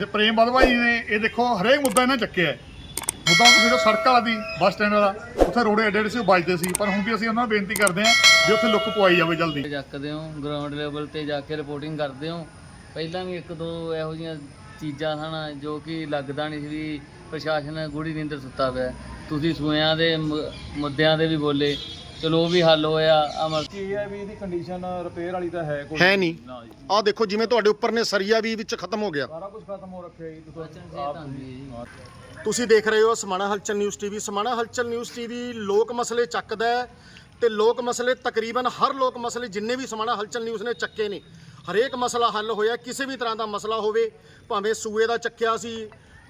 ਤੇ ਪ੍ਰੇਮ ਬਦਵਾ ਜੀ ਨੇ, ਇਹ ਦੇਖੋ, ਹਰੇਕ ਮੁੱਦਾ ਇਹਨਾਂ ਚੱਕਿਆ ਹੈ। ਮੁੱਦਾ ਹੁਣ ਤੁਸੀਂ ਸੜਕ ਵਾਲਾ ਦੀ ਬੱਸ ਸਟੈਂਡ ਵਾਲਾ, ਉੱਥੇ ਰੋੜੇ ਐਡੇ ਐਡੇ ਸੀ ਉਹ ਵੱਜਦੇ ਸੀ। ਪਰ ਹੁਣ ਵੀ ਅਸੀਂ ਉਹਨਾਂ ਨੂੰ ਬੇਨਤੀ ਕਰਦੇ ਹਾਂ ਵੀ ਉੱਥੇ ਲੁੱਕ ਪਵਾਈ ਜਾਵੇ ਜਲਦੀ। ਚੱਕਦੇ ਹੋ ਗਰਾਊਂਡ ਲੈਵਲ ਤੇ ਜਾ ਕੇ ਰਿਪੋਰਟਿੰਗ ਕਰਦੇ ਹੋ। ਪਹਿਲਾਂ ਵੀ ਇੱਕ ਦੋ ਇਹੋ ਜਿਹੀਆਂ ਚੀਜ਼ਾਂ ਹਨ ਜੋ ਕਿ ਲੱਗਦਾ ਨਹੀਂ ਸੀ ਵੀ ਪ੍ਰਸ਼ਾਸਨ ਗੂੜੀ ਨੀਂਦਰ ਸੁੱਤਾ ਪਿਆ। ਤੁਸੀਂ ਸੂਇਆਂ ਦੇ ਮੁੱਦਿਆਂ ਦੇ ਵੀ ਬੋਲੇ। ਚਲੋ ਉਹ ਵੀ ਹੱਲ ਹੋਇਆ ਅਮਰ ਕੀ ਹੈ ਵੀ ਇਹਦੀ ਕੰਡੀਸ਼ਨ ਰਿਪੇਅਰ ਵਾਲੀ ਤਾਂ ਹੈ ਕੋਈ ਹੈ ਨਹੀਂ। ਨਾ ਜੀ। ਆਹ ਦੇਖੋ ਜਿਵੇਂ ਤੁਹਾਡੇ ਉੱਪਰ ਨੇ ਸਰੀਆ ਵੀ ਵਿੱਚ ਖਤਮ ਹੋ ਗਿਆ। ਸਾਰਾ ਕੁਝ ਖਤਮ ਹੋ ਰੱਖਿਆ ਜੀ ਤੁਸੀਂ ਹੈ ਜੀ। ਤੁਸੀਂ ਦੇਖ ਰਹੇ ਹੋ ਸਮਾਣਾ ਹਲਚਲ ਨਿਊਜ਼ ਟੀਵੀ। ਸਮਾਣਾ ਹਲਚਲ ਨਿਊਜ਼ ਟੀਵੀ ਲੋਕ ਮਸਲੇ ਚੱਕਦਾ ਹੈ ਤੇ ਲੋਕ ਮਸਲੇ ਤਕਰੀਬਨ ਹਰ ਲੋਕ ਮਸਲੇ ਜਿੰਨੇ ਵੀ ਸਮਾਣਾ ਹਲਚਲ ਨਿਊਜ਼ ਨੇ ਚੱਕੇ ਨੇ। ਹਰੇਕ ਮਸਲਾ ਹੱਲ ਹੋਇਆ ਕਿਸੇ ਵੀ ਤਰ੍ਹਾਂ ਦਾ ਮਸਲਾ ਹੋਵੇ ਭਾਵੇਂ ਸੂਏ ਦਾ ਚੱਕਿਆ ਸੀ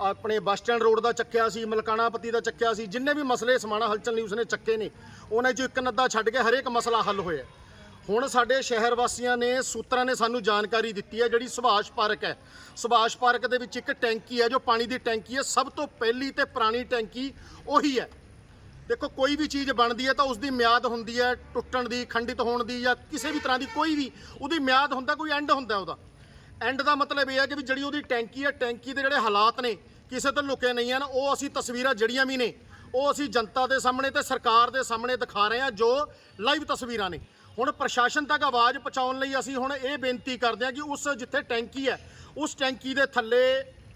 ਆਪਣੇ ਬੱਸ ਸਟੈਂਡ ਰੋਡ ਦਾ ਚੱਕਿਆ ਸੀ ਮਲਕਾਣਾਪਤੀ ਦਾ ਚੱਕਿਆ ਸੀ, ਜਿੰਨੇ ਵੀ ਮਸਲੇ ਸਮਾਣਾ ਹਲਚਲ ਨਿਊਜ਼ ਨੇ ਚੱਕੇ ਨੇ, ਉਹਨਾਂ 'ਚੋਂ ਇੱਕ ਨੱਦਾ ਛੱਡ ਕੇ ਹਰੇਕ ਮਸਲਾ ਹੱਲ ਹੋਇਆ। ਹੁਣ ਸਾਡੇ ਸ਼ਹਿਰ ਵਾਸੀਆਂ ਨੇ, ਸੂਤਰਾਂ ਨੇ ਸਾਨੂੰ ਜਾਣਕਾਰੀ ਦਿੱਤੀ ਹੈ, ਜਿਹੜੀ ਸੁਭਾਸ਼ ਪਾਰਕ ਹੈ। ਸੁਭਾਸ਼ ਪਾਰਕ ਦੇ ਵਿੱਚ ਇੱਕ ਟੈਂਕੀ ਹੈ, ਜੋ ਪਾਣੀ ਦੀ ਟੈਂਕੀ ਹੈ, ਸਭ ਤੋਂ ਪਹਿਲੀ ਤੇ ਪੁਰਾਣੀ ਟੈਂਕੀ ਉਹੀ ਹੈ। ਦੇਖੋ, ਕੋਈ ਵੀ ਚੀਜ਼ ਬਣਦੀ ਹੈ ਤਾਂ ਉਸ ਦੀ ਮਿਆਦ ਹੁੰਦੀ ਹੈ, ਟੁੱਟਣ ਦੀ, ਖੰਡਿਤ ਹੋਣ ਦੀ ਜਾਂ ਕਿਸੇ ਵੀ ਤਰ੍ਹਾਂ ਦੀ ਕੋਈ ਵੀ, ਉਹਦੀ ਮਿਆਦ ਹੁੰਦਾ, ਕੋਈ ਐਂਡ ਹੁੰਦਾ ਉਹਦਾ। ਐਂਡ ਦਾ ਮਤਲਬ ਇਹ ਹੈ ਕਿ ਵੀ ਜਿਹੜੀ ਉਹਦੀ ਟੈਂਕੀ ਹੈ, ਟੈਂਕੀ ਦੇ ਜਿਹੜੇ ਹਾਲਾਤ ਨੇ ਕਿਸੇ ਤੋਂ ਲੁਕੇ ਨਹੀਂ ਹਨ ਉਹ ਅਸੀਂ ਤਸਵੀਰਾਂ ਜਿਹੜੀਆਂ ਵੀ ਨੇ, ਉਹ ਅਸੀਂ ਜਨਤਾ ਦੇ ਸਾਹਮਣੇ ਤੇ ਸਰਕਾਰ ਦੇ ਸਾਹਮਣੇ ਦਿਖਾ ਰਹੇ ਹਾਂ ਜੋ ਲਾਈਵ ਤਸਵੀਰਾਂ ਨੇ। ਹੁਣ ਪ੍ਰਸ਼ਾਸਨ ਤੱਕ ਆਵਾਜ਼ ਪਹੁੰਚਾਉਣ ਲਈ ਅਸੀਂ ਹੁਣ ਇਹ ਬੇਨਤੀ ਕਰਦੇ ਹਾਂ ਕਿ ਉਸ ਜਿੱਥੇ ਟੈਂਕੀ ਹੈ, ਉਸ ਟੈਂਕੀ ਦੇ ਥੱਲੇ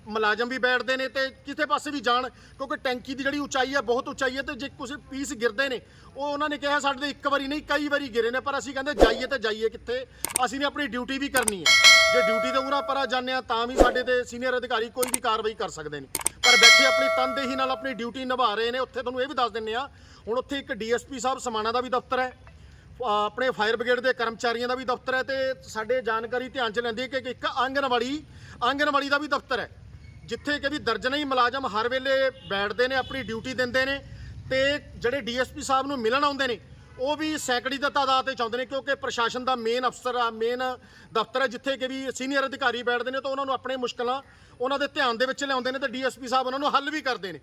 ਮੁਲਾਜ਼ਮ ਵੀ ਬੈਠਦੇ ਨੇ ਤੇ ਕਿਸੇ ਪਾਸੇ ਵੀ ਜਾਣ, ਕਿਉਂਕਿ ਟੈਂਕੀ ਦੀ ਜਿਹੜੀ ਉਚਾਈ ਹੈ, ਬਹੁਤ ਉਚਾਈ ਹੈ ਤੇ ਜੇ ਕੁਝ ਪੀਸ ਗਿਰਦੇ ਨੇ, ਉਹ ਉਹਨਾਂ ਨੇ ਕਿਹਾ ਸਾਡੇ ਤੇ ਇੱਕ ਵਾਰੀ ਨਹੀਂ, ਕਈ ਵਾਰੀ ਗਿਰੇ ਨੇ, ਪਰ ਅਸੀਂ ਕਹਿੰਦੇ ਜਾਈਏ ਤੇ ਜਾਈਏ ਕਿੱਥੇ, ਅਸੀਂ ਨੇ ਆਪਣੀ ਡਿਊਟੀ ਵੀ ਕਰਨੀ ਹੈ। ਜੇ ਡਿਊਟੀ ਤੇ ਉਰਾ ਪਰਾ ਜਾਂਦੇ ਆ ਤਾਂ ਵੀ ਸਾਡੇ ਤੇ ਸੀਨੀਅਰ ਅਧਿਕਾਰੀ ਕੋਈ ਵੀ ਕਾਰਵਾਈ ਕਰ ਸਕਦੇ ਨੇ। ਪਰ ਬੈਠੇ ਆਪਣੀ ਤਨਦੇਹੀ ਨਾਲ ਆਪਣੀ ਡਿਊਟੀ ਨਿਭਾ ਰਹੇ ਨੇ, ਉੱਥੇ ਤੁਹਾਨੂੰ ਇਹ ਵੀ ਦੱਸ ਦਿੰਨੇ ਆ ਹੁਣ ਉੱਥੇ ਇੱਕ ਡੀਐਸਪੀ ਸਾਹਿਬ ਸਮਾਣਾ ਦਾ ਵੀ ਦਫ਼ਤਰ ਹੈ ਆਪਣੇ ਫਾਇਰ ਬ੍ਰਿਗੇਡ ਦੇ ਕਰਮਚਾਰੀਆਂ ਦਾ ਵੀ ਦਫ਼ਤਰ ਹੈ ਤੇ ਸਾਡੇ ਜਾਣਕਾਰੀ ਧਿਆਨ ਚ ਲੈਂਦੀ ਹੈ ਕਿ ਇੱਕ ਆਂਗਣਵਾੜੀ ਆਂਗਣਵਾੜੀ ਦਾ ਵੀ ਦਫ਼ਤਰ ਹੈ, ਜਿੱਥੇ ਕਿ ਵੀ ਦਰਜਨਾਂ ਹੀ ਮੁਲਾਜ਼ਮ ਹਰ ਵੇਲੇ ਬੈਠਦੇ ਨੇ, ਆਪਣੀ ਡਿਊਟੀ ਦਿੰਦੇ ਨੇ ਤੇ ਜਿਹੜੇ ਡੀਐਸਪੀ ਸਾਹਿਬ ਨੂੰ ਮਿਲਣ ਆਉਂਦੇ ਨੇ ਉਹ ਵੀ ਸੈਂਕੜੀ ਦਾ ਤਾਦਾਦ ਤੇ ਚਾਹੁੰਦੇ ਨੇ ਕਿਉਂਕਿ ਪ੍ਰਸ਼ਾਸਨ ਦਾ ਮੇਨ ਅਫਸਰ ਆ ਮੇਨ ਦਫ਼ਤਰ ਹੈ ਜਿੱਥੇ ਕਿ ਵੀ ਸੀਨੀਅਰ ਅਧਿਕਾਰੀ ਬੈਠਦੇ ਨੇ ਤਾਂ ਉਹਨਾਂ ਨੂੰ ਆਪਣੇ ਮੁਸ਼ਕਲਾਂ ਉਹਨਾਂ ਦੇ ਧਿਆਨ ਦੇ ਵਿੱਚ ਲਿਆਉਂਦੇ ਨੇ ਤੇ ਡੀਐਸਪੀ ਸਾਹਿਬ ਉਹਨਾਂ ਨੂੰ ਹੱਲ ਵੀ ਕਰਦੇ ਨੇ।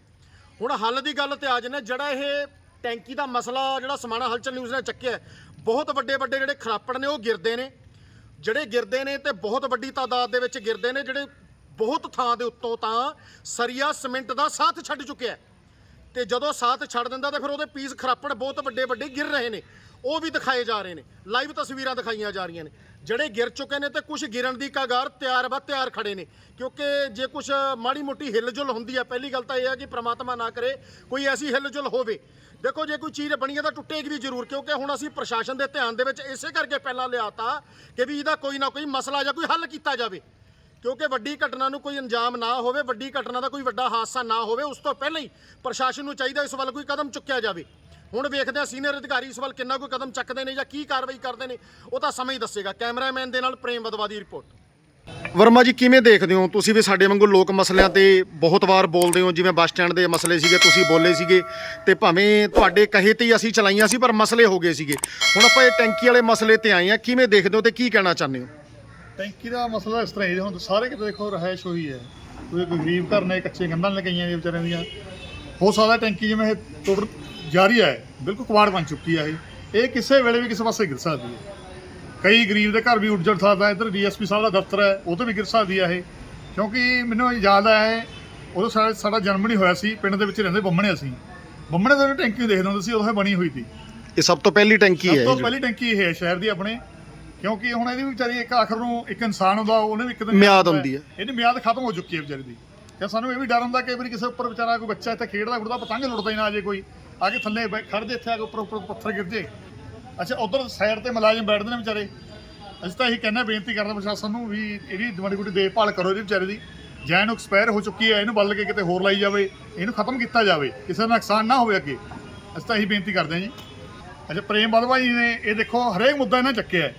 ਹੁਣ ਹੱਲ ਦੀ ਗੱਲ ਤੇ ਆ ਜਨੇ ਜਿਹੜਾ ਇਹ ਟੈਂਕੀ ਦਾ ਮਸਲਾ, ਜਿਹੜਾ ਸਮਾਣਾ ਹਲਚਲ ਨਿਊਜ਼ ਨੇ ਚੱਕਿਆ, ਬਹੁਤ ਵੱਡੇ ਵੱਡੇ ਜਿਹੜੇ ਖਰਾਪੜ ਨੇ ਉਹ ਗਿਰਦੇ ਨੇ। ਜਿਹੜੇ ਗਿਰਦੇ ਨੇ ਤੇ ਬਹੁਤ ਵੱਡੀ ਤਾਦਾਦ ਦੇ ਵਿੱਚ ਗਿਰਦੇ ਨੇ, ਜਿਹੜੇ ਬਹੁਤ ਥਾਂ ਦੇ ਉੱਤੋਂ ਤਾਂ ਸਰੀਆ ਸੀਮੈਂਟ ਦਾ ਸਾਥ ਛੱਡ ਚੁੱਕਿਆ ਹੈ। ਤੇ ਜਦੋਂ ਸਾਥ ਛੱਡ ਦਿੰਦਾ ਤੇ ਫਿਰ ਉਹਦੇ ਪੀਸ ਖਰਾਪੜ ਬਹੁਤ ਵੱਡੇ ਵੱਡੇ ਗਿਰ ਰਹੇ ਨੇ। ਉਹ ਵੀ ਦਿਖਾਏ ਜਾ ਰਹੇ ਨੇ। ਲਾਈਵ ਤਸਵੀਰਾਂ ਦਿਖਾਈਆਂ ਜਾ ਰਹੀਆਂ ਨੇ। ਜਿਹੜੇ ਗਿਰ ਚੁੱਕੇ ਨੇ ਤੇ ਕੁਝ ਗਿਰਨ ਦੀ ਕਗਾਰ ਤਿਆਰ ਬਾ ਤਿਆਰ ਖੜੇ ਨੇ। ਕਿਉਂਕਿ ਜੇ ਕੁਝ ਮਾੜੀ ਮੋਟੀ ਹਿਲਜੁਲ ਹੁੰਦੀ ਹੈ, ਪਹਿਲੀ ਗੱਲ ਤਾਂ ਇਹ ਹੈ ਕਿ ਪ੍ਰਮਾਤਮਾ ਨਾ ਕਰੇ, ਕੋਈ ਐਸੀ ਹਿਲਜੁਲ ਹੋਵੇ। ਦੇਖੋ, ਜੇ ਕੋਈ ਚੀਜ਼ ਬਣੀ ਹੈ ਤਾਂ ਟੁੱਟੇਗੀ ਵੀ ਜ਼ਰੂਰ, ਕਿਉਂਕਿ ਹੁਣ ਅਸੀਂ ਪ੍ਰਸ਼ਾਸਨ ਦੇ ਧਿਆਨ ਦੇ ਵਿੱਚ ਇਸੇ ਕਰਕੇ ਪਹਿਲਾਂ ਲਿਆਤਾ ਕਿ ਵੀ ਇਹਦਾ ਕੋਈ ਨਾ ਕੋਈ ਮਸਲਾ ਜਾਂ ਕੋਈ ਹੱਲ ਕੀਤਾ ਜਾਵੇ। ਕਿਉਂਕਿ ਵੱਡੀ ਘਟਨਾ ਨੂੰ ਕੋਈ ਅੰਜਾਮ ਨਾ ਹੋਵੇ, ਵੱਡੀ ਘਟਨਾ ਦਾ ਕੋਈ ਵੱਡਾ ਹਾਦਸਾ ਨਾ ਹੋਵੇ, ਉਸ ਤੋਂ ਪਹਿਲਾਂ ਹੀ ਪ੍ਰਸ਼ਾਸਨ ਨੂੰ ਚਾਹੀਦਾ ਇਸ ਵੱਲ ਕੋਈ ਕਦਮ ਚੁੱਕਿਆ ਜਾਵੇ। ਹੁਣ ਵੇਖਦੇ ਹਾਂ ਸੀਨੀਅਰ ਅਧਿਕਾਰੀ ਇਸ ਵੱਲ ਕਿੰਨਾ ਕੋਈ ਕਦਮ ਚੱਕਦੇ ਨੇ ਜਾਂ ਕੀ ਕਾਰਵਾਈ ਕਰਦੇ ਨੇ, ਉਹ ਤਾਂ ਸਮਾਂ ਹੀ ਦੱਸੇਗਾ। ਕੈਮਰਾਮੈਨ ਦੇ ਨਾਲ ਪ੍ਰੇਮ ਬਦਵਾ ਦੀ ਰਿਪੋਰਟ। ਵਰਮਾ ਜੀ, ਕਿਵੇਂ ਦੇਖਦੇ ਹੋ? ਤੁਸੀਂ ਵੀ ਸਾਡੇ ਵਾਂਗੂ ਲੋਕ ਮਸਲਿਆਂ ਤੇ ਬਹੁਤ ਵਾਰ ਬੋਲਦੇ ਹੋ, ਜਿਵੇਂ ਬੱਸ ਸਟੈਂਡ ਦੇ ਮਸਲੇ ਸੀਗੇ, ਤੁਸੀਂ ਬੋਲੇ ਸੀਗੇ, ਤੇ ਭਾਵੇਂ ਤੁਹਾਡੇ ਕਹੇ ਤੇ ਹੀ ਅਸੀਂ ਚਲਾਈਆਂ ਸੀ, ਪਰ ਮਸਲੇ ਹੋ ਗਏ ਸੀਗੇ। ਹੁਣ ਆਪਾਂ ਇਹ ਟੈਂਕੀ ਵਾਲੇ ਮਸਲੇ ਤੇ ਆਏ ਆ ਕਿਵੇਂ ਦੇਖਦੇ ਹੋ ਤੇ ਕੀ ਕਹਿਣਾ ਚਾਹੁੰਦੇ ਹੋ? ਟੈਂਕੀ ਦਾ ਮਸਲਾ ਇਸ ਤਰ੍ਹਾਂ ਹੀ ਹੈ, ਹੁਣ ਸਾਰੇ ਕਿਤੇ ਦੇਖੋ ਰਹਿਸ਼ ਹੋਈ ਹੈ। ਕੋਈ ਕੋਈ ਗਰੀਬ ਘਰ ਨੇ ਕੱਚੇ ਕੰਧਾਂ ਲਗਾਈਆਂ ਨੇ ਵਿਚਾਰਿਆਂ ਦੀਆਂ। ਹੋ ਸਕਦਾ ਟੈਂਕੀ ਜਿਵੇਂ ਇਹ ਟੋਟਲ ਜਾਰੀ ਹੈ ਬਿਲਕੁਲ ਕਵਾੜ ਬਣ ਚੁੱਕੀ ਹੈ ਇਹ। ਕਿਸੇ ਵੇਲੇ ਵੀ ਕਿਸੇ ਪਾਸੇ ਗਿਰ ਸਕਦੀ ਹੈ। ਕਈ ਗਰੀਬ ਦੇ ਘਰ ਵੀ ਉੱਜੜ ਸਕਦਾ ਇੱਧਰ ਡੀਐਸਪੀ ਸਾਹਿਬ ਦਾ ਦਫ਼ਤਰ ਹੈ ਉਹ ਤੋਂ ਵੀ ਗਿਰ ਸਕਦੀ ਹੈ ਇਹ। ਕਿਉਂਕਿ ਮੈਨੂੰ ਯਾਦ ਆਇਆ ਉਦੋਂ ਸਾਡਾ ਸਾਡਾ ਜਨਮ ਨਹੀਂ ਹੋਇਆ ਸੀ ਪਿੰਡ ਦੇ ਵਿੱਚ ਰਹਿੰਦੇ ਬੰਮਣੇ ਅਸੀਂ। ਬੰਮਣੇ ਦੇ ਟੈਂਕੀ ਦੇਖਦੇ ਹੁੰਦੇ ਸੀ ਉਦੋਂ ਇਹ ਬਣੀ ਹੋਈ ਸੀ। ਇਹ ਸਭ ਤੋਂ ਪਹਿਲੀ ਟੈਂਕੀ ਹੈ ਸਭ ਤੋਂ ਪਹਿਲੀ ਟੈਂਕੀ ਇਹ ਹੈ ਸ਼ਹਿਰ ਦੀ ਆਪਣੇ। ਕਿਉਂਕਿ ਹੁਣ ਇਹਦੀ ਵੀ ਵਿਚਾਰੀ ਇੱਕ ਆਖਰ ਨੂੰ ਇੱਕ ਇਨਸਾਨ ਹੁੰਦਾ ਉਹਨੇ ਵੀ ਇੱਕ ਦਿਨ ਮਿਆਦ ਹੁੰਦੀ ਹੈ। ਇਹਦੀ ਮਿਆਦ ਖਤਮ ਹੋ ਚੁੱਕੀ ਹੈ ਵਿਚਾਰੀ ਦੀ। ਤੇ ਸਾਨੂੰ ਇਹ ਵੀ ਡਰ ਹੁੰਦਾ ਕਿ ਵਾਰੀ ਕਿਸੇ ਉੱਪਰ ਵਿਚਾਰਾ ਕੋਈ ਬੱਚਾ ਇੱਥੇ ਖੇਡਦਾ ਖੁੱਡਦਾ ਪਤੰਗ ਲੁੱਟਦਾ ਹੀ ਨਾ ਆ ਜੇ ਕੋਈ। ਆ ਕੇ ਥੱਲੇ ਖੜ ਜੇ ਇੱਥੇ ਆ ਕੇ ਉੱਪਰ ਉੱਪਰ ਪੱਥਰ ਗਿਰ ਜੇ। ਅੱਛਾ ਉਧਰ ਸਾਈਡ ਤੇ ਮੁਲਾਜ਼ਮ ਬੈਠਦੇ ਨੇ ਵਿਚਾਰੇ। ਅਸੀਂ ਤਾਂ ਇਹੀ ਕਹਿੰਦੇ ਬੇਨਤੀ ਕਰਦੇ ਪ੍ਰਸ਼ਾਸਨ ਨੂੰ ਵੀ ਇਹਦੀ ਦਵਾਈ ਗੁੱਡੀ ਦੇਖਭਾਲ ਕਰੋ ਇਹਦੀ ਵਿਚਾਰੇ ਦੀ। ਜੈਨ ਨੂੰ ਐਕਸਪਾਇਰ ਹੋ ਚੁੱਕੀ ਹੈ ਇਹਨੂੰ ਬਦਲ ਕੇ ਕਿਤੇ ਹੋਰ ਲਾਈ ਜਾਵੇ ਇਹਨੂੰ ਖਤਮ ਕੀਤਾ ਜਾਵੇ ਕਿਸੇ ਦਾ ਨੁਕਸਾਨ ਨਾ ਹੋਵੇ ਅੱਗੇ। ਅਸੀਂ ਤਾਂ ਇਹੀ ਬੇਨਤੀ ਕਰਦੇ ਹਾਂ ਜੀ। ਅੱਛਾ ਪ੍ਰੇਮ ਬਦਵਾ ਜੀ ਨੇ ਇਹ ਦੇਖੋ ਹਰੇਕ ਮੁੱਦਾ ਇਹਨਾਂ ਚੱਕਿਆ ਹੈ।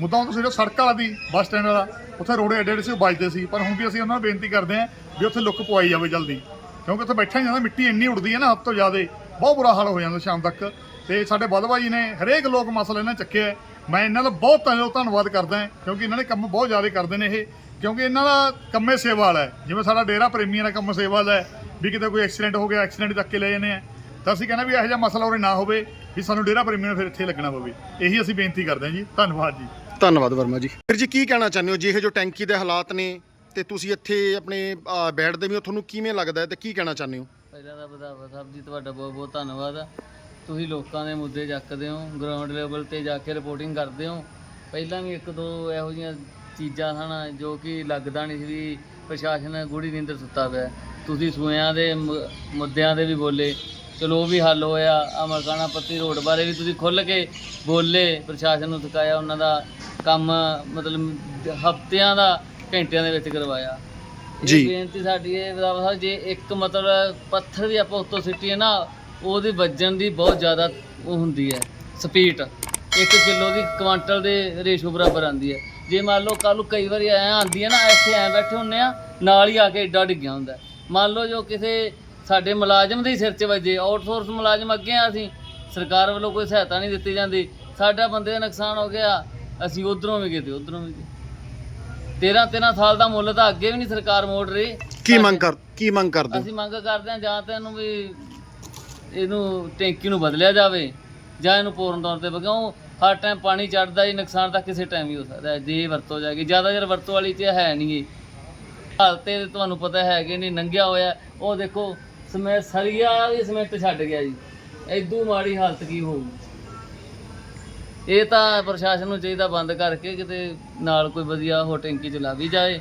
ਮੁੱਦਾ ਤੁਸੀਂ ਜਿਹੜਾ ਸੜਕ ਵਾਲਾ ਦੀ, ਬੱਸ ਸਟੈਂਡ ਵਾਲਾ, ਉੱਥੇ ਰੋੜੇ ਐਡੇ ਐਡੇ ਸੀ ਉਹ ਵੱਜਦੇ ਸੀ। ਪਰ ਹੁਣ ਵੀ ਅਸੀਂ ਉਹਨਾਂ ਨੂੰ ਬੇਨਤੀ ਕਰਦੇ ਹਾਂ ਵੀ ਉੱਥੇ ਲੁੱਕ ਪਵਾਈ ਜਾਵੇ ਜਲਦੀ। ਕਿਉਂਕਿ ਉੱਥੇ ਬੈਠਾ ਹੀ ਜਾਂਦਾ ਮਿੱਟੀ ਇੰਨੀ ਉੱਡਦੀ ਹੈ ਨਾ, ਹੱਦ ਤੋਂ ਜ਼ਿਆਦਾ, ਬਹੁਤ ਬੁਰਾ ਹਾਲ ਹੋ ਜਾਂਦਾ ਸ਼ਾਮ ਤੱਕ। ਤੇ ਸਾਡੇ ਬਦਵਾ ਜੀ ਨੇ ਹਰੇਕ ਲੋਕ ਮਸਲਾ ਇਹਨਾਂ ਚੱਕਿਆ ਹੈ। ਮੈਂ ਇਹਨਾਂ ਦਾ ਬਹੁਤ ਧੰਨ- ਧੰਨਵਾਦ ਕਰਦਾ ਕਿਉਂਕਿ ਇਹਨਾਂ ਨੇ ਕੰਮ ਬਹੁਤ ਜ਼ਿਆਦਾ ਕਰਦੇ ਨੇ ਇਹ। ਕਿਉਂਕਿ ਇਹਨਾਂ ਦਾ ਕੰਮੇ ਸੇਵਾ ਵਾਲਾ ਹੈ। ਜਿਵੇਂ ਸਾਡਾ ਡੇਰਾ ਪ੍ਰੇਮੀਆਂ ਦਾ ਕੰਮ ਸੇਵਾ ਵਾਲਾ ਹੈ, ਵੀ ਕਿਤੇ ਕੋਈ ਐਕਸੀਡੈਂਟ ਹੋ ਗਿਆ ਐਕਸੀਡੈਂਟ ਤੱਕ ਕੇ ਲੈ ਜਾਂਦੇ ਆ ਤਾਂ ਅਸੀਂ ਕਹਿੰਦੇ ਵੀ ਇਹੋ ਜਿਹਾ ਮਸਲਾ ਉਰੇ ਨਾ ਹੋਵੇ, ਵੀ ਸਾਨੂੰ ਡੇਰਾ ਪ੍ਰੇਮੀਆਂ ਨੂੰ ਫਿਰ ਇੱਥੇ ਲੱਗਣਾ ਪਵੇ। ਇਹੀ ਅਸੀਂ ਬੇਨਤੀ ਕਰਦੇ ਹਾਂ ਜੀ। ਧੰਨਵਾਦ ਜੀ। ਧੰਨਵਾਦ ਵਰਮਾ ਜੀ। ਵੀਰ ਜੀ ਕੀ ਕਹਿਣਾ ਚਾਹੁੰਦੇ ਹੋ? ਜੀ ਇਹ ਜੋ ਟੈਂਕੀ ਦੇ ਹਾਲਾਤ ਨੇ ਤੇ ਤੁਸੀਂ ਇੱਥੇ ਆਪਣੇ ਅ, ਬੈਠਦੇ ਵੀ ਹੋ ਤੁਹਾਨੂੰ ਕਿਵੇਂ ਲੱਗਦਾ ਹੈ ਤੇ ਕੀ ਕਹਿਣਾ ਚਾਹੁੰਦੇ ਹੋ? ਪਹਿਲਾਂ ਤਾਂ ਵਧਾਵਾ ਸਾਹਿਬ ਜੀ ਤੁਹਾਡਾ ਬਹੁਤ ਬਹੁਤ ਧੰਨਵਾਦ। ਆ ਤੁਸੀਂ ਲੋਕਾਂ ਦੇ ਮੁੱਦੇ ਚੱਕਦੇ ਹੋ ਗਰਾਊਂਡ ਲੈਵਲ ਤੇ ਜਾ ਕੇ ਰਿਪੋਰਟਿੰਗ ਕਰਦੇ ਹੋ। ਪਹਿਲਾਂ ਵੀ ਇੱਕ ਦੋ ਇਹੋ ਜਿਹੀਆਂ ਚੀਜ਼ਾਂ ਹਨ ਜੋ ਕਿ ਲੱਗਦਾ ਨਹੀਂ ਸੀ ਵੀ ਪ੍ਰਸ਼ਾਸਨ ਗੂੜੀ ਨੀਂਦਰ ਸੁੱਤਾ ਪਿਆ। ਤੁਸੀਂ ਸੂਇਆਂ ਦੇ ਮੁ- ਮੁੱਦਿਆਂ ਦੇ ਵੀ ਬੋਲੇ। ਚਲੋ ਉਹ ਵੀ ਹੱਲ ਹੋਇਆ। ਆ ਮਰਕਾਣਾ ਪੱਤੀ ਰੋਡ ਬਾਰੇ ਵੀ ਤੁਸੀਂ ਖੁੱਲ ਕੇ ਬੋਲੇ। ਪ੍ਰਸ਼ਾਸਨ ਨੂੰ ਥਕਾਇਆ ਉਹਨਾਂ ਦਾ ਕੰਮ ਮਤਲਬ ਹਫ਼ਤਿਆਂ ਦਾ ਘੰਟਿਆਂ ਦੇ ਵਿੱਚ ਕਰਵਾਇਆ ਇਹ ਜੀ। ਬੇਨਤੀ ਸਾਡੀ ਇਹ ਵਿਦਾਵਾ ਸਾਹਿਬ ਜੇ ਇੱਕ ਮਤਲਬ ਪੱਥਰ ਵੀ ਆਪਾਂ ਉੱਤੋਂ ਸਿੱਟੀਏ ਨਾ ਉਹਦੀ ਵੱਜਣ ਦੀ ਬਹੁਤ ਜ਼ਿਆਦਾ ਉਹ ਹੁੰਦੀ ਹੈ ਸਪੀਡ 1 ਕਿਲੋ ਦੀ ਕੁਆਂਟਲ ਦੇ ਰੇਸ਼ੋ ਬਰਾਬਰ ਆਂਦੀ ਹੈ ਜੇ ਮੰਨ ਲਓ ਕੱਲ ਨੂੰ ਕਈ ਵਾਰੀ ਐ ਆਂਦੀ ਹੈ ਨਾ ਇੱਥੇ ਐ ਬੈਠੇ ਹੁੰਨੇ ਆ ਨਾਲ ਹੀ ਆ ਕੇ ਏਡਾ ਡਿੱਗਿਆ ਹੁੰਦਾ ਹੈ। ਮੰਨ ਲਓ ਜੋ ਕਿਸੇ ਸਾਡੇ ਮੁਲਾਜ਼ਮ ਦੇ ਹੀ ਸਿਰ 'ਚ ਵੱਜੇ ਆਊਟਸੋਰਸ ਮੁਲਾਜ਼ਮ ਅੱਗੇ ਆ ਅਸੀਂ ਸਰਕਾਰ ਵੱਲੋਂ ਕੋਈ ਸਹਾਇਤਾ ਨਹੀਂ ਦਿੱਤੀ ਜਾਂਦੀ ਸਾਡਾ ਬੰਦੇ ਦਾ ਨੁਕਸਾਨ ਹੋ ਗਿਆ ਅਸੀਂ ਉਧਰੋਂ ਵੀ ਗਏ ਤੇ ਉਧਰੋਂ ਵੀ ਗਏ। 13 13 ਸਾਲ ਦਾ ਮੁੱਲ ਤਾਂ ਅੱਗੇ ਵੀ ਨਹੀਂ ਸਰਕਾਰ ਮੋੜ ਰਹੀ। ਕੀ ਮੰਗ ਕਰ ਕੀ ਮੰਗ ਕਰਦੇ ਅਸੀਂ ਮੰਗ ਕਰਦੇ ਹਾਂ ਜਾਂ ਤਾਂ ਇਹਨੂੰ ਵੀ ਇਹਨੂੰ ਟੈਂਕੀ ਨੂੰ ਬਦਲਿਆ ਜਾਵੇ ਜਾਂ ਇਹਨੂੰ ਪੂਰਨ ਤੌਰ ਤੇ ਕਿਉਂ ਹਰ ਟਾਈਮ ਪਾਣੀ ਚੜਦਾ ਹੀ ਨੁਕਸਾਨ ਤਾਂ ਕਿਸੇ ਟਾਈਮ ਹੀ ਹੋ ਸਕਦਾ ਜੇ ਵਰਤੋਂ ਜਾਏਗੀ ਜ਼ਿਆਦਾ ਜਰ ਵਰਤੋਂ ਵਾਲੀ ਤੇ ਹੈ ਨਹੀਂ ਗੀ ਹਾਲਤ ਤੇ ਤੁਹਾਨੂੰ ਪਤਾ ਹੈ ਕਿ ਨਹੀਂ ਨੰਗਿਆ ਹੋਇਆ ਉਹ ਦੇਖੋ ਸਮੈ ਸਰੀਆ ਵੀ ਸਮੈਂਟ ਛੱਡ ਗਿਆ ਜੀ। ਐਦੂ ਮਾੜੀ ਹਾਲਤ ਕੀ ਹੋਊਗੀ? ਇਹ ਤਾਂ ਪ੍ਰਸ਼ਾਸਨ ਨੂੰ ਚਾਹੀਦਾ ਬੰਦ ਕਰਕੇ ਕਿਤੇ ਨਾਲ ਕੋਈ ਵਧੀਆ ਹੋ ਟੈਂਕੀ ਚਲਾ ਵੀ ਜਾਏ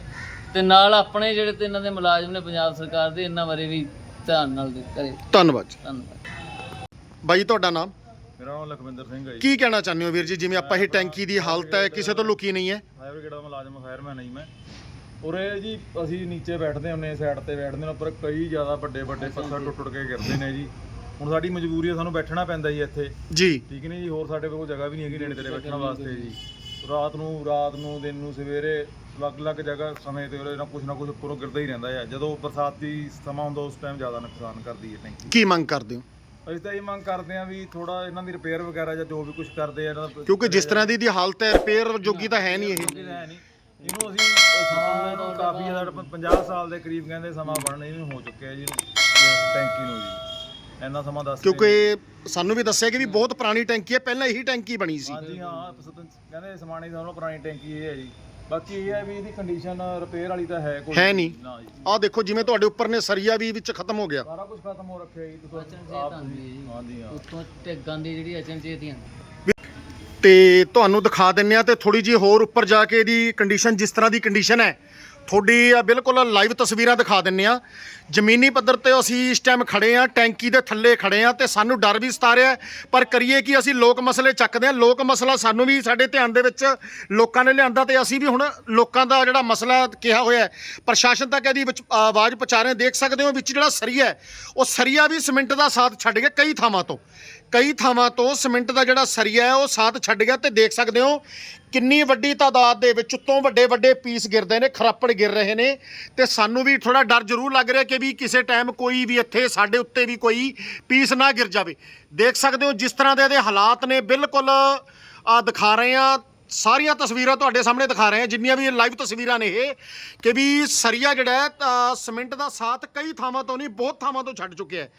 ਤੇ ਨਾਲ ਆਪਣੇ ਜਿਹੜੇ ਤੇ ਇਹਨਾਂ ਦੇ ਮੁਲਾਜ਼ਮ ਨੇ ਪੰਜਾਬ ਸਰਕਾਰ ਦੇ ਇਹਨਾਂ ਬਾਰੇ ਵੀ ਧਿਆਨ ਨਾਲ ਦੇ- ਕਰੇ। ਧੰਨਵਾਦ ਜੀ। ਧੰਨਵਾਦ। ਬਾਈ ਤੁਹਾਡਾ ਨਾਮ? ਮੇਰਾ ਨਾਮ ਲਖਵਿੰਦਰ ਸਿੰਘ ਹੈ ਜੀ। ਕੀ ਕਹਿਣਾ ਚਾਹੁੰਦੇ ਹੋ ਵੀਰ ਜੀ? ਜਿਵੇਂ ਆਪਾਂ ਇਹ ਟੈਂਕੀ ਦੀ ਹਾਲਤ ਹੈ ਕਿਸੇ ਤੋਂ ਲੁਕੀ ਨਹੀਂ ਹੈ। ਫਾਇਰ ਬ੍ਰਿਗੇਡ ਦਾ ਮੁਲਾਜ਼ਮ ਫਾਇਰਮੈਨ ਨਹੀਂ ਮੈਂ। ਉਰੇ ਜੀ ਅਸੀਂ ਨੀਚੇ ਬੈਠਦੇ ਹੁੰਨੇ ਸਾਈਡ ਤੇ ਬੈਠਦੇ ਨੇ ਉੱਪਰ ਕਈ ਜ਼ਿਆਦਾ ਵੱਡੇ ਵੱਡੇ ਪੱਥਰ ਟੁੱਟ ਟੁੱਟ ਕੇ ਗਿਰਦੇ ਨੇ ਜੀ। ਹੁਣ ਸਾਡੀ ਮਜਬੂਰੀ ਹੈ ਸਾਨੂੰ ਬੈਠਣਾ ਪੈਂਦਾ ਜੀ ਇੱਥੇ। ਜੀ। ਠੀਕ ਨਹੀਂ ਜੀ? ਹੋਰ ਸਾਡੇ ਕੋਲ ਜਗ੍ਹਾ ਵੀ ਨਹੀਂ ਹੈਗੀ ਨੇੜੇ ਤੇੜੇ ਬੈਠਣ ਵਾਸਤੇ ਜੀ। ਰਾਤ ਨੂੰ ਰਾਤ ਨੂੰ ਦਿਨ ਨੂੰ ਸਵੇਰੇ ਅਲੱਗ-ਅਲੱਗ ਜਗ੍ਹਾ ਸਮੇਂ ਤੇ ਉਹਦੇ ਨਾਲ ਕੁਝ ਨਾ ਕੁਝ ਉੱਪਰੋਂ ਗਿਰਦਾ ਹੀ ਰਹਿੰਦਾ ਹੈ ਜਦੋਂ ਬਰਸਾਤੀ ਸਮਾਂ ਹੁੰਦਾ ਉਸ ਟਾਈਮ ਜ਼ਿਆਦਾ ਨੁਕਸਾਨ ਕਰਦੀ ਹੈ ਟੈਂਕੀ। ਕੀ ਮੰਗ ਕਰਦੇ ਹੋ? ਅਸੀਂ ਤਾਂ ਇਹ ਮੰਗ ਕਰਦੇ ਹਾਂ ਵੀ ਥੋੜਾ ਇਹਨਾਂ ਦੀ ਰਿਪੇਅਰ ਵਗੈਰਾ ਜਾਂ ਜੋ ਵੀ ਕੁਝ ਕਰਦੇ ਆ ਇਹਨਾਂ ਦਾ ਕਿਉਂਕਿ ਜਿਸ ਤਰ੍ਹਾਂ ਦੀ ਦੀ ਹਾਲਤ ਹੈ ਰਿਪੇਅਰ ਜੋਗੀ ਤਾਂ ਹੈ ਨਹੀਂ ਇਹ। ਇਹ ਹੈ ਨਹੀਂ। ਇਹਨੂੰ ਅਸੀਂ ਸਮਾਂ ਇਹਨੂੰ ਕਾਫੀ ਜ਼ਿਆਦਾ 50 ਸਾਲ ਦੇ ਕਰੀਬ ਕਹਿੰਦੇ ਸਮਾਂ ਬਣਨ ਇਹਨੂੰ ਹੋ ਚੁੱਕਿਆ ਜੀ ਟੈਂਕੀ ਨੂੰ ਜੀ। ਇੰਨਾ ਸਮਾਂ ਦੱਸ ਕਿਉਂਕਿ ਸਾਨੂੰ ਵੀ ਦੱਸਿਆ ਕਿ ਵੀ ਬਹੁਤ ਪੁਰਾਣੀ ਟੈਂਕੀ ਹੈ ਪਹਿਲਾਂ ਇਹੀ ਟੈਂਕੀ ਬਣੀ ਸੀ। ਹਾਂਜੀ ਹਾਂ ਸਤ- ਕਹਿੰਦੇ ਸਮਾਣੇ ਨਾਲੋਂ ਪੁਰਾਣੀ ਟੈਂਕੀ ਇਹ ਹੈ ਜੀ। ਬਾਕੀ ਇਹ ਹੈ ਵੀ ਇਹਦੀ ਕੰਡੀਸ਼ਨ ਰਿਪੇਅਰ ਵਾਲੀ ਤਾਂ ਹੈ ਕੋਈ ਹੈ ਨਹੀਂ। ਨਾ ਜੀ। ਆਹ ਦੇਖੋ ਜਿਵੇਂ ਤੁਹਾਡੇ ਉੱਪਰ ਨੇ ਸਰੀਆ ਵੀ ਵਿੱਚ ਖਤਮ ਹੋ ਗਿਆ। ਸਾਰਾ ਕੁਝ ਖਤਮ ਹੋ ਰੱਖਿਆ ਜੀ ਤੁਸੀਂ ਅਚਨਚੇਤ ਆਉਂਦੀ ਹੈ ਜੀ। ਹਾਂਜੀ ਹਾਂ। ਉੱਤੋਂ ਢਿੱਗਾਂ ਦੀ ਜਿਹੜੀ ਅਚਨਚੇਤ ਹੀ ਆਉਂਦੀ। ਤੇ ਤੁਹਾਨੂੰ ਦਿਖਾ ਦਿੰਨੇ ਆ ਤੇ ਥੋੜੀ ਜੀ ਹੋਰ ਉੱਪਰ ਜਾ ਕੇ ਇਹਦੀ ਕੰਡੀਸ਼ਨ ਜਿਸ ਤਰ੍ਹਾਂ ਦੀ ਕੰਡੀਸ਼ਨ ਹੈ ਤੁਹਾਡੀ ਆ ਬਿਲਕੁਲ ਲਾਈਵ ਤਸਵੀਰਾਂ ਦਿਖਾ ਦਿੰਨੇ ਆ ਜ਼ਮੀਨੀ ਪੱਧਰ ਤੇ ਅਸੀਂ ਇਸ ਟਾਈਮ ਖੜੇ ਆ ਟੈਂਕੀ ਦੇ ਥੱਲੇ ਖੜੇ ਆ ਤੇ ਸਾਨੂੰ ਡਰ ਵੀ ਸਤਾ ਰਿਹਾ ਪਰ ਕਰੀਏ ਕਿ ਅਸੀਂ ਲੋਕ ਮਸਲੇ ਚੱਕਦੇ ਆ ਲੋਕ ਮਸਲਾ ਸਾਨੂੰ ਵੀ ਸਾਡੇ ਧਿਆਨ ਦੇ ਵਿੱਚ ਲੋਕਾਂ ਨੇ ਲਿਆਂਦਾ ਤੇ ਅਸੀਂ ਵੀ ਹੁਣ ਲੋਕਾਂ ਦਾ ਜਿਹੜਾ ਮਸਲਾ ਕਿਹਾ ਹੋਇਆ ਪ੍ਰਸ਼ਾਸਨ ਤੱਕ ਇਹਦੀ ਵਿੱਚ ਆਵਾਜ਼ ਪਹੁੰਚਾ ਰਹੇ ਹਾਂ। ਦੇਖ ਸਕਦੇ ਹੋ ਵਿੱਚ ਜਿਹੜਾ ਸਰੀਆ ਉਹ ਸਰੀਆ ਵੀ ਸੀਮੈਂਟ ਦਾ ਸਾਥ ਛੱਡ ਗਿਆ ਕਈ ਥਾਵਾਂ ਤੋਂ। ਕਈ ਥਾਵਾਂ ਤੋਂ ਸੀਮੈਂਟ ਦਾ ਜਿਹੜਾ ਸਰੀਆ ਹੈ, ਉਹ ਸਾਥ ਛੱਡ ਗਿਆ ਤੇ ਦੇਖ ਸਕਦੇ ਹੋ ਕਿੰਨੀ ਵੱਡੀ ਤਾਦਾਦ ਦੇ ਵਿੱਚ ਉੱਤੋਂ ਵੱਡੇ ਵੱਡੇ ਪੀਸ ਗਿਰਦੇ ਨੇ, ਖਰਾਪੜ ਗਿਰ ਰਹੇ ਨੇ ਤੇ ਸਾਨੂੰ ਵੀ ਥੋੜਾ ਡਰ ਜ਼ਰੂਰ ਲੱਗ ਰਿਹਾ ਕਿ ਵੀ ਕਿਸੇ ਟਾਈਮ ਕੋਈ ਵੀ ਇੱਥੇ ਸਾਡੇ ਉੱਤੇ ਵੀ ਕੋਈ ਪੀਸ ਨਾ ਗਿਰ ਜਾਵੇ। ਦੇਖ ਸਕਦੇ ਹੋ ਜਿਸ ਤਰ੍ਹਾਂ ਦੇ ਇਹਦੇ ਹਾਲਾਤ ਨੇ, ਬਿਲਕੁਲ, ਆ ਦਿਖਾ ਰਹੇ ਆ ਸਾਰੀਆਂ ਤਸਵੀਰਾਂ ਤੁਹਾਡੇ ਸਾਹਮਣੇ ਦਿਖਾ ਰਹੇ ਹਾਂ, ਜਿੰਨੀਆਂ ਵੀ ਲਾਈਵ ਤਸਵੀਰਾਂ ਨੇ ਇਹ, ਕਿ ਵੀ ਸਰੀਆ ਜਿਹੜਾ ਹੈ, ਤਾਂ ਦਾ ਸਾਥ ਕਈ ਥਾਵਾਂ ਤੋਂ ਨਹੀਂ, ਬਹੁਤ ਥਾਵਾਂ ਤੋਂ ਛੱਡ ਚੁੱਕਿਆ ਹੈ।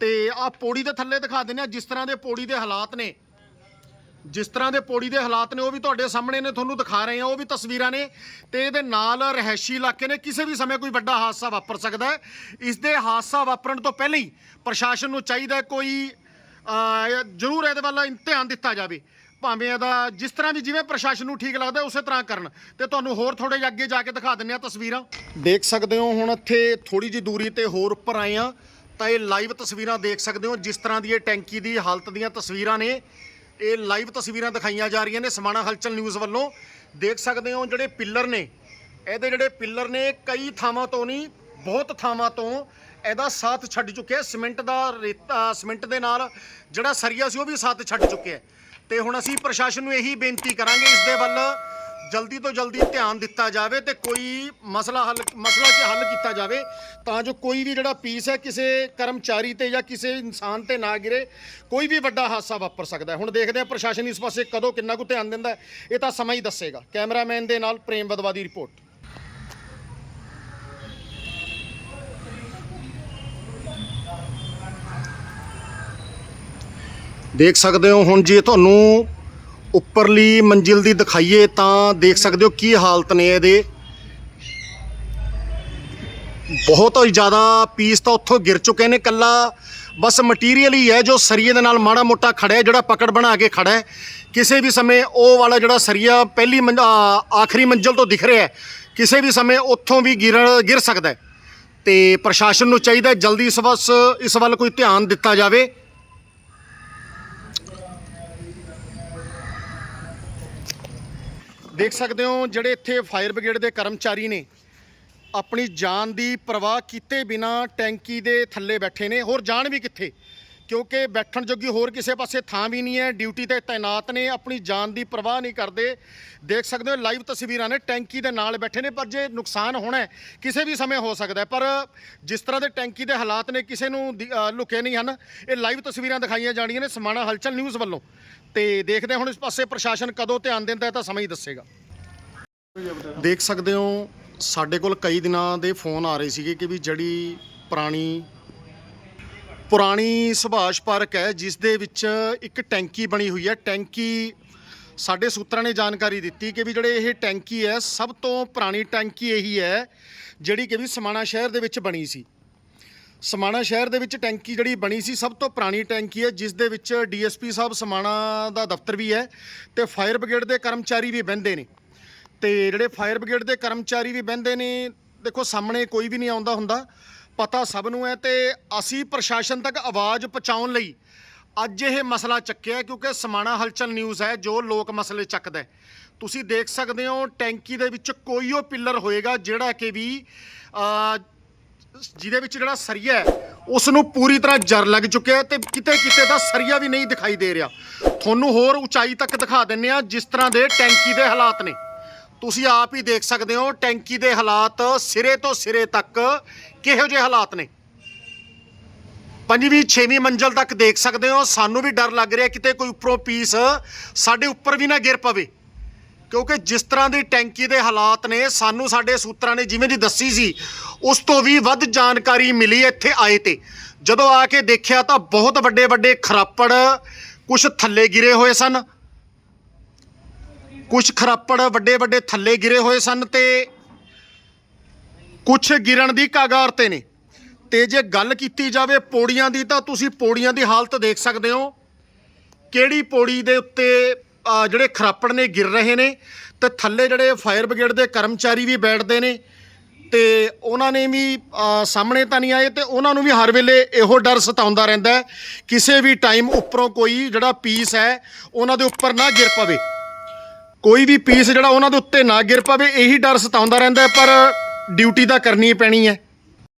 ਤੇ ਆ ਪੌੜੀ ਦੇ ਥੱਲੇ ਦਿਖਾ ਦਿੰਦੇ ਆ ਜਿਸ ਤਰ੍ਹਾਂ ਦੇ ਪੌੜੀ ਦੇ ਹਾਲਾਤ ਨੇ। ਜਿਸ ਤਰ੍ਹਾਂ ਦੇ ਪੌੜੀ ਦੇ ਹਾਲਾਤ ਨੇ, ਉਹ ਵੀ ਤੁਹਾਡੇ ਸਾਹਮਣੇ ਨੇ, ਤੁਹਾਨੂੰ ਦਿਖਾ ਰਹੇ ਆ ਉਹ ਵੀ ਤਸਵੀਰਾਂ ਨੇ। ਤੇ ਇਹਦੇ ਨਾਲ ਰਹਿਸ਼ੀ ਇਲਾਕੇ ਨੇ, ਕਿਸੇ ਵੀ ਸਮੇਂ ਕੋਈ ਵੱਡਾ ਹਾਦਸਾ ਵਾਪਰ ਸਕਦਾ ਹੈ। ਇਸ ਦੇ ਹਾਦਸਾ ਵਾਪਰਨ ਤੋਂ ਪਹਿਲਾਂ ਹੀ ਪ੍ਰਸ਼ਾਸਨ ਨੂੰ ਚਾਹੀਦਾ ਕੋਈ ਜ਼ਰੂਰ ਇਹਦੇ ਵੱਲ ਧਿਆਨ ਦਿੱਤਾ ਜਾਵੇ। ਭਾਵੇਂ ਇਹਦਾ ਜਿਸ ਤਰ੍ਹਾਂ ਵੀ ਜਿਵੇਂ ਪ੍ਰਸ਼ਾਸਨ ਨੂੰ ਠੀਕ ਲੱਗਦਾ, ਉਸੇ ਤਰ੍ਹਾਂ ਕਰਨ। ਤੇ ਤੁਹਾਨੂੰ ਹੋਰ ਥੋੜੇ ਜਿਹਾ ਅੱਗੇ ਜਾ ਕੇ ਦਿਖਾ ਦਿੰਨੇ ਆ ਤਸਵੀਰਾਂ। ਦੇਖ ਸਕਦੇ ਹੋ, ਹੁਣ ਇੱਥੇ ਥੋੜੀ ਜੀ ਦੂਰੀ ਤੇ ਹੋਰ ਉੱਪਰ ਆਏ ਆ ਤਾਂ ਇਹ ਲਾਈਵ ਤਸਵੀਰਾਂ ਦੇਖ ਸਕਦੇ ਹੋ, ਜਿਸ ਤਰ੍ਹਾਂ ਦੀ ਇਹ ਟੈਂਕੀ ਦੀ ਹਾਲਤ ਦੀਆਂ ਤਸਵੀਰਾਂ ਨੇ। ਇਹ ਲਾਈਵ ਤਸਵੀਰਾਂ ਦਿਖਾਈਆਂ ਜਾ ਰਹੀਆਂ ਨੇ ਸਮਾਣਾ ਹਲਚਲ ਨਿਊਜ਼ ਵੱਲੋਂ। ਦੇਖ ਸਕਦੇ ਹੋ ਜਿਹੜੇ ਪਿੱਲਰ ਨੇ, ਇਹਦੇ ਜਿਹੜੇ ਪਿੱਲਰ ਨੇ, ਕਈ ਥਾਵਾਂ ਤੋਂ ਨਹੀਂ, ਬਹੁਤ ਥਾਵਾਂ ਤੋਂ ਇਹਦਾ ਸਾਥ ਛੱਡ ਚੁੱਕਿਆ ਸੀਮੈਂਟ ਦਾ ਰੇਤਾ ਸੀਮੈਂਟ ਦੇ ਨਾਲ ਜਿਹੜਾ ਸਰੀਆ ਸੀ ਉਹ ਵੀ ਸਾਥ ਛੱਡ ਚੁੱਕਿਆ ਤੇ ਹੁਣ ਅਸੀਂ ਪ੍ਰਸ਼ਾਸਨ ਨੂੰ ਇਹੀ ਬੇਨਤੀ ਕਰਾਂਗੇ, ਇਸ ਦੇ ਵੱਲ ਜਲਦੀ ਤੋਂ ਜਲਦੀ ਧਿਆਨ ਦਿੱਤਾ ਜਾਵੇ ਤੇ ਕੋਈ ਮਸਲਾ ਹੱਲ, ਮਸਲਾ ਕਿ ਹੱਲ ਕੀਤਾ ਜਾਵੇ, ਤਾਂ ਜੋ ਕੋਈ ਵੀ ਜਿਹੜਾ ਪੀਸ ਹੈ ਕਿਸੇ ਕਰਮਚਾਰੀ ਤੇ ਜਾਂ ਕਿਸੇ ਇਨਸਾਨ ਤੇ ਨਾ ਗਿਰੇ, ਕੋਈ ਵੀ ਵੱਡਾ ਹਾਦਸਾ ਵਾਪਰ ਸਕਦਾ ਹੈ। ਹੁਣ ਦੇਖਦੇ ਹਾਂ ਪ੍ਰਸ਼ਾਸਨ ਇਸ ਪਾਸੇ ਕਦੋਂ ਕਿੰਨਾ ਕੁ ਧਿਆਨ ਦਿੰਦਾ ਹੈ, ਇਹ ਤਾਂ ਸਮਾਂ ਹੀ ਦੱਸੇਗਾ। ਕੈਮਰਾਮੈਨ ਦੇ ਨਾਲ ਪ੍ਰੇਮ ਬਦਵਾ ਦੀ ਰਿਪੋਰਟ। ਦੇਖ ਸਕਦੇ ਹੋ ਹੁਣ ਜੇ ਤੁਹਾਨੂੰ ਉੱਪਰਲੀ ਮੰਜ਼ਿਲ ਦੀ ਦਿਖਾਈਏ ਤਾਂ ਦੇਖ ਸਕਦੇ ਹੋ ਕੀ ਹਾਲਤ ਨੇ ਇਹਦੇ। ਬਹੁਤ ਹੀ ਜ਼ਿਆਦਾ ਪੀਸ ਤਾਂ ਉੱਥੋਂ ਗਿਰ ਚੁੱਕੇ ਨੇ ਕੱਲਾ। ਬਸ ਮਟੀਰੀਅਲ ਹੀ ਹੈ ਜੋ ਸਰੀਏ ਦੇ ਨਾਲ ਮਾੜਾ ਮੋਟਾ ਖੜਾ ਜਿਹੜਾ ਪਕੜ ਬਣਾ ਕੇ ਖੜਾ ਹੈ। ਕਿਸੇ ਵੀ ਸਮੇਂ ਉਹ ਵਾਲਾ ਜਿਹੜਾ ਸਰੀਆ ਪਹਿਲੀ ਮੰਜ਼- ਆਖਰੀ ਮੰਜ਼ਲ ਤੋਂ ਦਿਖ ਰਿਹਾ ਹੈ, ਕਿਸੇ ਵੀ ਸਮੇਂ ਉੱਥੋਂ ਵੀ ਗਿਰ ਗਿਰ ਸਕਦਾ ਹੈ। ਤੇ ਪ੍ਰਸ਼ਾਸਨ ਨੂੰ ਚਾਹੀਦਾ ਜਲਦੀ ਇਸ ਵਸ, ਇਸ ਵੱਲ ਕੋਈ ਧਿਆਨ ਦਿੱਤਾ ਜਾਵੇ। ਦੇਖ ਸਕਦੇ ਹੋ ਜਿਹੜੇ ਇੱਥੇ ਫਾਇਰ ਬ੍ਰਿਗੇਡ ਦੇ ਕਰਮਚਾਰੀ ਨੇ ਆਪਣੀ ਜਾਨ ਦੀ ਪਰਵਾਹ ਕੀਤੇ ਬਿਨਾ ਟੈਂਕੀ ਦੇ ਥੱਲੇ ਬੈਠੇ ਨੇ। ਹੋਰ ਜਾਣ ਵੀ ਕਿੱਥੇ? ਕਿਉਂਕਿ ਬੈਠਣ ਜੋਗੀ ਹੋਰ ਕਿਸੇ ਪਾਸੇ ਥਾਂ ਵੀ ਨਹੀਂ ਹੈ। ਡਿਊਟੀ ਤੇ ਤਾਇਨਾਤ ਨੇ, ਆਪਣੀ ਜਾਨ ਦੀ ਪਰਵਾਹ ਨਹੀਂ ਕਰਦੇ। ਦੇਖ ਸਕਦੇ ਹੋ ਲਾਈਵ ਤਸਵੀਰਾਂ ਨੇ, ਟੈਂਕੀ ਦੇ ਨਾਲ ਬੈਠੇ ਨੇ, ਪਰ ਜੇ ਨੁਕਸਾਨ ਹੋਣਾ ਕਿਸੇ ਵੀ ਸਮੇਂ ਹੋ ਸਕਦਾ ਪਰ ਜਿਸ ਤਰ੍ਹਾਂ ਦੇ ਟੈਂਕੀ ਦੇ ਹਾਲਾਤ ਨੇ, ਕਿਸੇ ਨੂੰ ਦਿ- ਲੁਕੇ ਨਹੀਂ ਹਨ। ਇਹ ਲਾਈਵ ਤਸਵੀਰਾਂ ਦਿਖਾਈਆਂ ਜਾਣੀਆਂ ਨੇ ਸਮਾਣਾ ਹਲਚਲ ਨਿਊਜ਼ ਵੱਲੋਂ। ਤੇ ਦੇਖਦੇ ਹਾਂ ਹੁਣ ਇਸ ਪਾਸੇ ਪ੍ਰਸ਼ਾਸਨ ਕਦੋਂ ਧਿਆਨ ਦਿੰਦਾ ਹੈ ਤਾਂ ਸਮਾਂ ਹੀ ਦੱਸੇਗਾ। ਦੇਖ ਸਕਦੇ ਹੋ, ਸਾਡੇ ਕੋਲ ਕਈ ਦਿਨਾਂ ਦੇ ਫੋਨ ਆ ਰਹੇ ਸੀਗੇ ਕਿ ਵੀ ਜਿਹੜੀ ਪੁਰਾਣੀ ਪੁਰਾਣੀ ਸੁਭਾਸ਼ ਪਾਰਕ ਹੈ, ਜਿਸ ਦੇ ਵਿੱਚ ਇੱਕ ਟੈਂਕੀ ਬਣੀ ਹੋਈ ਹੈ। ਟੈਂਕੀ ਸਾਡੇ ਸੂਤਰਾਂ ਨੇ ਜਾਣਕਾਰੀ ਦਿੱਤੀ ਕਿ ਵੀ ਜਿਹੜੇ ਇਹ ਟੈਂਕੀ ਹੈ, ਸਭ ਤੋਂ ਪੁਰਾਣੀ ਟੈਂਕੀ ਇਹੀ ਹੈ, ਜਿਹੜੀ ਕਿ ਵੀ ਸਮਾਣਾ ਸ਼ਹਿਰ ਦੇ ਵਿੱਚ ਬਣੀ ਸੀ। ਸਮਾਣਾ ਸ਼ਹਿਰ ਦੇ ਵਿੱਚ ਟੈਂਕੀ ਜਿਹੜੀ ਬਣੀ ਸੀ, ਸਭ ਤੋਂ ਪੁਰਾਣੀ ਟੈਂਕੀ ਹੈ, ਜਿਸ ਦੇ ਵਿੱਚ ਡੀਐਸਪੀ ਸਾਹਿਬ ਸਮਾਣਾ ਦਾ ਦਫ਼ਤਰ ਵੀ ਹੈ ਤੇ ਫਾਇਰ ਬ੍ਰਿਗੇਡ ਦੇ ਕਰਮਚਾਰੀ ਵੀ ਬਹਿੰਦੇ ਨੇ। ਤੇ ਜਿਹੜੇ ਫਾਇਰ ਬ੍ਰਿਗੇਡ ਦੇ ਕਰਮਚਾਰੀ ਵੀ ਬਹਿੰਦੇ ਨੇ, ਦੇਖੋ ਸਾਹਮਣੇ ਕੋਈ ਵੀ ਨਹੀਂ ਆਉਂਦਾ ਹੁੰਦਾ, ਪਤਾ ਸਭ ਨੂੰ ਹੈ ਤੇ ਅਸੀਂ ਪ੍ਰਸ਼ਾਸਨ ਤੱਕ ਆਵਾਜ਼ ਪਹੁੰਚਾਉਣ ਲਈ ਅੱਜ ਇਹ ਮਸਲਾ ਚੱਕਿਆ ਕਿਉਂਕਿ ਸਮਾਣਾ ਹਲਚਲ ਨਿਊਜ਼ ਹੈ, ਜੋ ਲੋਕ ਮਸਲੇ ਚੱਕਦਾ ਤੁਸੀਂ ਦੇਖ ਸਕਦੇ ਹੋ, ਟੈਂਕੀ ਦੇ ਵਿੱਚ ਕੋਈ ਉਹ ਪਿੱਲਰ ਹੋਏਗਾ, ਜਿਹੜਾ ਕਿ ਵੀ ਜਿਹਦੇ ਵਿੱਚ ਜਿਹੜਾ ਸਰੀਆ ਹੈ ਉਸ ਨੂੰ ਪੂਰੀ ਤਰ੍ਹਾਂ ਜਰ ਲੱਗ ਚੁੱਕਿਆ ਹੈ ਤੇ ਕਿਤੇ ਕਿਤੇ ਦਾ ਸਰੀਆ ਵੀ ਨਹੀਂ ਦਿਖਾਈ ਦੇ ਰਿਹਾ। ਤੁਹਾਨੂੰ ਹੋਰ ਉਚਾਈ ਤੱਕ ਦਿਖਾ ਦਿੰਨੇ ਆ ਜਿਸ ਤਰ੍ਹਾਂ ਦੇ ਟੈਂਕੀ ਦੇ ਹਾਲਾਤ ਨੇ। ਤੁਸੀਂ ਆਪ ਹੀ ਦੇਖ ਸਕਦੇ ਹੋ, ਟੈਂਕੀ ਦੇ ਹਾਲਾਤ ਸਿਰੇ ਤੋਂ ਸਿਰੇ ਤੱਕ ਕਿਹੋ ਜਿਹੇ ਹਾਲਾਤ ਨੇ। ਪੰਜਵੀਂ, ਛੇਵੀਂ ਮੰਜ਼ਲ ਤੱਕ ਦੇਖ ਸਕਦੇ ਹੋ, ਸਾਨੂੰ ਵੀ ਡਰ ਲੱਗ ਰਿਹਾ ਕਿਤੇ ਕੋਈ ਉੱਪਰੋਂ ਪੀਸ ਸਾਡੇ ਉੱਪਰ ਵੀ ਨਾ ਗਿਰ ਪਵੇ। ਕਿਉਂਕਿ ਜਿਸ ਤਰ੍ਹਾਂ ਦੀ ਟੈਂਕੀ ਦੇ ਹਾਲਾਤ ਨੇ, ਸਾਨੂੰ ਸਾਡੇ ਸੂਤਰਾਂ ਨੇ ਜਿਵੇਂ ਦੀ ਦੱਸੀ ਸੀ, ਉਸ ਤੋਂ ਵੀ ਵੱਧ ਜਾਣਕਾਰੀ ਮਿਲੀ ਇੱਥੇ ਆਏ ਤੇ। ਜਦੋਂ ਆ ਕੇ ਦੇਖਿਆ ਤਾਂ ਬਹੁਤ ਵੱਡੇ ਵੱਡੇ ਖਰਾਪੜ ਕੁਝ ਥੱਲੇ ਗਿਰੇ ਹੋਏ ਸਨ। ਕੁਝ ਖਰਾਪੜ ਵੱਡੇ ਵੱਡੇ ਥੱਲੇ ਗਿਰੇ ਹੋਏ ਸਨ ਤੇ ਕੁਝ ਗਿਰਨ ਦੀ ਕਾਗਾਰ ਤੇ ਨੇ। ਤੇ ਜੇ ਗੱਲ ਕੀਤੀ ਜਾਵੇ ਪੌੜੀਆਂ ਦੀ ਤਾਂ ਤੁਸੀਂ ਪੌੜੀਆਂ ਦੀ ਹਾਲਤ ਦੇਖ ਸਕਦੇ ਹੋ। ਕਿਹੜੀ ਪੌੜੀ ਦੇ ਉੱਤੇ ਜਿਹੜੇ ਖਰਾਪੜ ਨੇ, ਗਿਰ ਰਹੇ ਨੇ ਤੇ ਥੱਲੇ ਜਿਹੜੇ ਫਾਇਰ ਬ੍ਰਿਗੇਡ ਦੇ ਕਰਮਚਾਰੀ ਵੀ ਬੈਠਦੇ ਨੇ ਤੇ ਉਹਨਾਂ ਨੇ ਵੀ ਸਾਹਮਣੇ ਤਾਂ ਨਹੀਂ ਆਏ ਤੇ ਉਹਨਾਂ ਨੂੰ ਵੀ ਹਰ ਵੇਲੇ ਇਹੋ ਡਰ ਸਤਾਉਂਦਾ ਰਹਿੰਦਾ ਕਿਸੇ ਵੀ ਟਾਈਮ ਉੱਪਰੋਂ ਕੋਈ ਜਿਹੜਾ ਪੀਸ ਹੈ, ਉਹਨਾਂ ਦੇ ਉੱਪਰ ਨਾ ਗਿਰ ਪਵੇ। ਕੋਈ ਵੀ ਪੀਸ ਜਿਹੜਾ ਉਹਨਾਂ ਦੇ ਉੱਤੇ ਨਾ ਗਿਰ ਪਵੇ, ਇਹੀ ਡਰ ਸਤਾਉਂਦਾ ਰਹਿੰਦਾ ਪਰ ਡਿਊਟੀ ਤਾਂ ਕਰਨੀ ਪੈਣੀ ਹੈ।